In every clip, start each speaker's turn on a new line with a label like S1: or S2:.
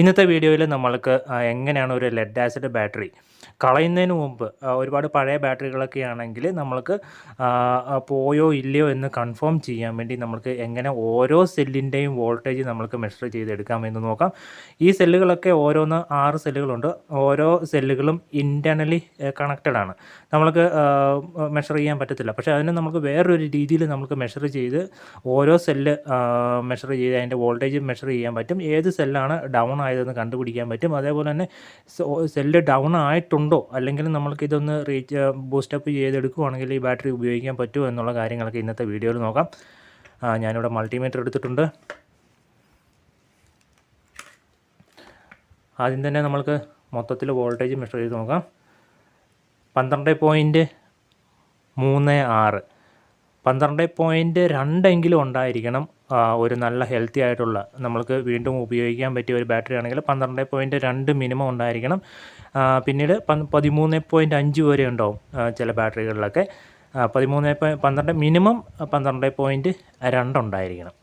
S1: ഇന്നത്തെ വീഡിയോയിൽ നമ്മൾക്ക് എങ്ങനെയാണ് ഒരു ലെഡ് ആസിഡ് ബാറ്ററി കളയുന്നതിന് മുമ്പ് ഒരുപാട് പഴയ ബാറ്ററികളൊക്കെ ആണെങ്കിൽ നമ്മൾക്ക് പോയോ ഇല്ലയോ എന്ന് കൺഫേം ചെയ്യാൻ വേണ്ടി നമ്മൾക്ക് എങ്ങനെ ഓരോ സെല്ലിന്റെയും വോൾട്ടേജ് നമ്മൾക്ക് മെഷർ ചെയ്തെടുക്കാം എന്ന് നോക്കാം. ഈ സെല്ലുകളൊക്കെ ഓരോന്ന് ആറ് സെല്ലുകളുണ്ട് ഓരോ സെല്ലുകളും ഇന്റേർണലി കണക്റ്റഡ് ആണ്. നമ്മൾക്ക് മെഷർ ചെയ്യാൻ പറ്റത്തില്ല. പക്ഷേ അതിന് നമുക്ക് വേറൊരു രീതിയിൽ നമുക്ക് മെഷർ ചെയ്ത് ഓരോ സെല്ല് മെഷർ ചെയ്ത് അതിന്റെ വോൾട്ടേജ് മെഷർ ചെയ്യാൻ പറ്റും. ഏത് സെല്ലാണ് ഡൗൺ ആയതെന്ന് കണ്ടുപിടിക്കാൻ പറ്റും. അതേപോലെ തന്നെ സെല്ല് ഡൗൺ ആയിട്ടുണ്ടോ? അല്ലെങ്കിൽ നമ്മൾക്ക് ഇതൊന്ന് റീച്ച് ബൂസ്റ്റപ്പ് ചെയ്തെടുക്കുവാണെങ്കിൽ ഈ ബാറ്ററി ഉപയോഗിക്കാൻ പറ്റുമോ എന്നുള്ള കാര്യങ്ങളൊക്കെ ഇന്നത്തെ വീഡിയോയിൽ നോക്കാം. ഞാനിവിടെ മൾട്ടിമീറ്റർ എടുത്തിട്ടുണ്ട്. ആദ്യം തന്നെ നമ്മൾക്ക് മൊത്തത്തിൽ വോൾട്ടേജ് മെഷർ ചെയ്ത് നോക്കാം. പന്ത്രണ്ട് പോയിന്റ് മൂന്ന് ആറ്. പന്ത്രണ്ട് പോയിന്റ് രണ്ടെങ്കിലും ഉണ്ടായിരിക്കണം. ഒരു നല്ല ഹെൽത്തി ആയിട്ടുള്ള നമ്മൾക്ക് വീണ്ടും ഉപയോഗിക്കാൻ പറ്റിയ ഒരു ബാറ്ററി ആണെങ്കിൽ പന്ത്രണ്ട് പോയിന്റ് രണ്ട് മിനിമം ഉണ്ടായിരിക്കണം. പിന്നീട് പതിമൂന്ന് പോയിന്റ് അഞ്ച് വരെ ഉണ്ടാവും ചില ബാറ്ററികളിലൊക്കെ പതിമൂന്ന് പന്ത്രണ്ട് മിനിമം പന്ത്രണ്ട് പോയിന്റ് രണ്ടുണ്ടായിരിക്കണം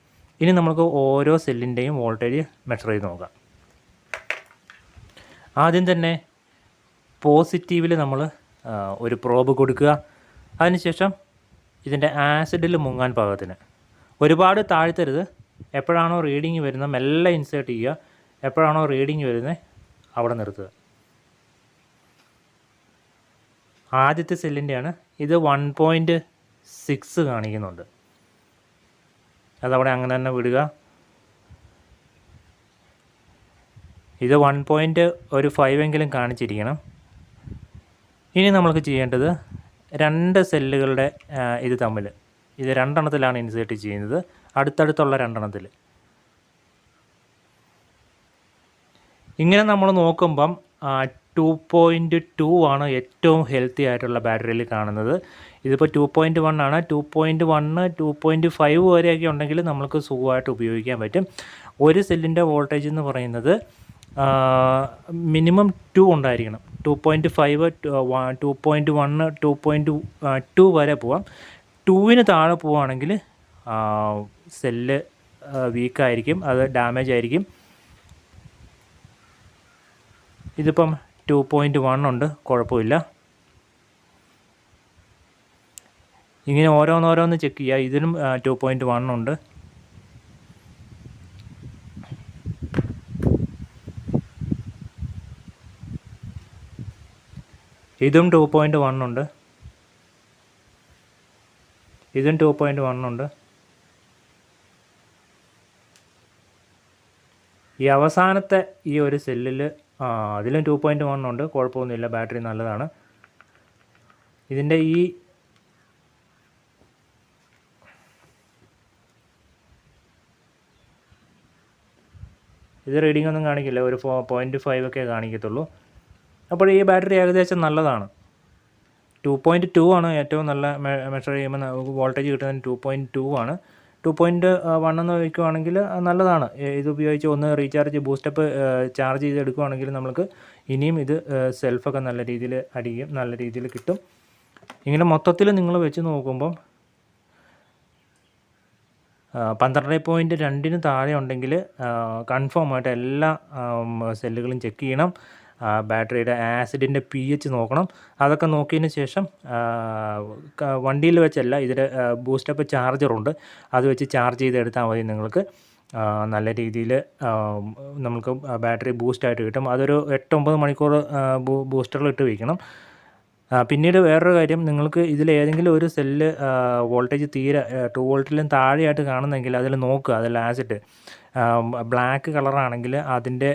S1: ഇനി നമുക്ക് ഓരോ സെല്ലിന്റെയും വോൾട്ടേജ് മെഷർ ചെയ്ത് നോക്കാം. ആദ്യം തന്നെ പോസിറ്റീവിൽ നമ്മൾ ഒരു പ്രോബ് കൊടുക്കുക. അതിനുശേഷം ഇതിന്റെ ആസിഡിൽ മുങ്ങാൻ പാകത്തിന്. ഒരുപാട് താഴ്ത്തരുത്. എപ്പോഴാണോ റീഡിങ് വരുന്നത് മെല്ലെ ഇൻസേർട്ട് ചെയ്യുക. എപ്പോഴാണോ റീഡിങ് വരുന്നത് അവിടെ നിർത്തുക. ആദ്യത്തെ സെല്ലിന്റെയാണ് ഇത് വൺ പോയിന്റ് സിക്സ് കാണിക്കുന്നുണ്ട്. അതവിടെ അങ്ങനെ തന്നെ വിടുക. ഇത് വൺ പോയിന്റ് ഒരു ഫൈവ് എങ്കിലും കാണിച്ചിരിക്കണം. ഇനി നമ്മൾക്ക് ചെയ്യേണ്ടത് രണ്ട് സെല്ലുകളുടെ ഇത് തമ്മിൽ ഇത് രണ്ടെണ്ണത്തിലാണ് ഇൻസേർട്ട് ചെയ്യുന്നത്. അടുത്തടുത്തുള്ള രണ്ടെണ്ണത്തിൽ ഇങ്ങനെ നമ്മൾ നോക്കുമ്പം ടു പോയിന്റ് ടു ആണ് ഏറ്റവും ഹെൽത്തി ആയിട്ടുള്ള ബാറ്ററിയിൽ കാണുന്നത്. ഇതിപ്പോൾ ടു പോയിന്റ് വൺ ആണ്. Two point one two point five വരെയൊക്കെ ഉണ്ടെങ്കിൽ നമുക്ക് സുഖമായിട്ട് ഉപയോഗിക്കാൻ പറ്റും. ഒരു സെല്ലിന്റെ വോൾട്ടേജ് എന്ന് പറയുന്നത് മിനിമം ടു ഉണ്ടായിരിക്കണം. Two point five two point one two point two വരെ പോവാം. ടൂവിന് താഴെ പോവുകയാണെങ്കിൽ സെല്ല് വീക്കായിരിക്കും അത് ഡാമേജ് ആയിരിക്കും. ഇതിപ്പം ടു പോയിന്റ് വൺ ഉണ്ട് കുഴപ്പമില്ല. ഇങ്ങനെ ഓരോന്നോരോന്ന് ചെക്ക് ചെയ്യുക. ഇതിനും ടു പോയിന്റ് വൺ ഉണ്ട്. ഇതും ടു പോയിന്റ് വൺ ഉണ്ട്. ഇതും ടു പോയിന്റ് വൺ ഉണ്ട്. ഈ അവസാനത്തെ ഈ ഒരു സെല്ലിൽ അതിലും ടു പോയിന്റ് വൺ ഉണ്ട്. കുഴപ്പമൊന്നുമില്ല. ബാറ്ററി നല്ലതാണ്. ഇതിന്റെ ഈ ഇത് റീഡിംഗ് ഒന്നും കാണിക്കില്ല. ഒരു ഫോ പോയിന്റ് ഫൈവ് ഒക്കെ കാണിക്കത്തുള്ളൂ. അപ്പോൾ ഈ ബാറ്ററി ഏകദേശം നല്ലതാണ്. ടു പോയിന്റ് ടു ആണ് ഏറ്റവും നല്ല മെഷർ ചെയ്യുമ്പോൾ വോൾട്ടേജ് കിട്ടുന്നത് ടു പോയിന്റ് ടു ആണ്. ടു പോയിന്റ് വൺ എന്ന് വയ്ക്കുവാണെങ്കിൽ നല്ലതാണ്. ഇത് ഉപയോഗിച്ച് ഒന്ന് റീചാർജ് ബൂസ്റ്റപ്പ് ചാർജ് ചെയ്ത് എടുക്കുവാണെങ്കിൽ നമുക്ക് ഇനിയും ഇത് സെൽഫൊക്കെ നല്ല രീതിയിൽ അടിക്കും നല്ല രീതിയിൽ കിട്ടും. ഇങ്ങനെ മൊത്തത്തിൽ നിങ്ങൾ വെച്ച് നോക്കുമ്പം പന്ത്രണ്ട് പോയിന്റ് രണ്ടിന് താഴെ ഉണ്ടെങ്കിൽ കൺഫേം ആയിട്ട് എല്ലാ സെല്ലുകളും ചെക്ക് ചെയ്യണം. ബാറ്ററിയുടെ ആസിഡിന്റെ പി എച്ച് നോക്കണം. അതൊക്കെ നോക്കിയതിന് ശേഷം വണ്ടിയിൽ വെച്ചല്ല ഇതിൽ ബൂസ്റ്റപ്പ് ചാർജറുണ്ട് അത് വെച്ച് ചാർജ് ചെയ്തെടുത്താൽ മതി നിങ്ങൾക്ക്. നല്ല രീതിയിൽ നമുക്ക് ബാറ്ററി ബൂസ്റ്റായിട്ട് കിട്ടും. അതൊരു എട്ടൊമ്പത് മണിക്കൂർ ബൂസ്റ്ററിൽ ഇട്ട് വയ്ക്കണം പിന്നീട് വേറൊരു കാര്യം നിങ്ങൾക്ക് ഇതിൽ ഏതെങ്കിലും ഒരു സെല്ല് വോൾട്ടേജ് തീരെ ടു വോൾട്ടിലും താഴെയായിട്ട് കാണുന്നെങ്കിൽ അതിൽ നോക്കുക അതിൽ ആസിഡ് ബ്ലാക്ക് കളറാണെങ്കിൽ അതിന്റെ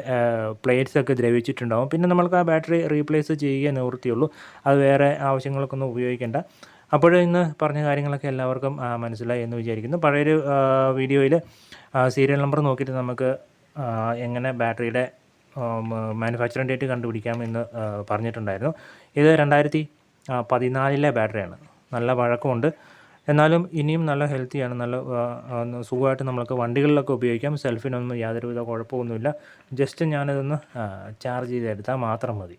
S1: പ്ലേറ്റ്സ് ഒക്കെ ദ്രവിച്ചിട്ടുണ്ടാവും. പിന്നെ നമ്മൾക്ക് ആ ബാറ്ററി റീപ്ലേസ് ചെയ്യുക നിവൃത്തിയുള്ളൂ. അത് വേറെ ആവശ്യങ്ങൾക്കൊന്നും ഉപയോഗിക്കേണ്ട. അപ്പോൾ ഇന്ന് പറഞ്ഞ കാര്യങ്ങളൊക്കെ എല്ലാവർക്കും മനസ്സിലായി എന്ന് വിചാരിക്കുന്നു. പഴയൊരു വീഡിയോയിൽ സീരിയൽ നമ്പർ നോക്കിയിട്ട് നമുക്ക് എങ്ങനെ ബാറ്ററിയുടെ മാനുഫാക്ചറിങ് ഡേറ്റ് കണ്ടുപിടിക്കാം എന്ന് പറഞ്ഞിട്ടുണ്ടായിരുന്നു. ഇത് രണ്ടായിരത്തി പതിനാലിലെ ബാറ്ററിയാണ്. നല്ല വഴക്കമുണ്ട്. എന്നാലും ഇനിയും നല്ല ഹെൽത്തിയാണ്. നല്ല സുഖമായിട്ട് നമ്മൾക്ക് വണ്ടികളിലൊക്കെ ഉപയോഗിക്കാം. സെൽഫിനൊന്നും യാതൊരുവിധ കുഴപ്പമൊന്നുമില്ല. ജസ്റ്റ് ഞാനിതൊന്ന് ചാർജ് ചെയ്തെടുത്താൽ മാത്രം മതി.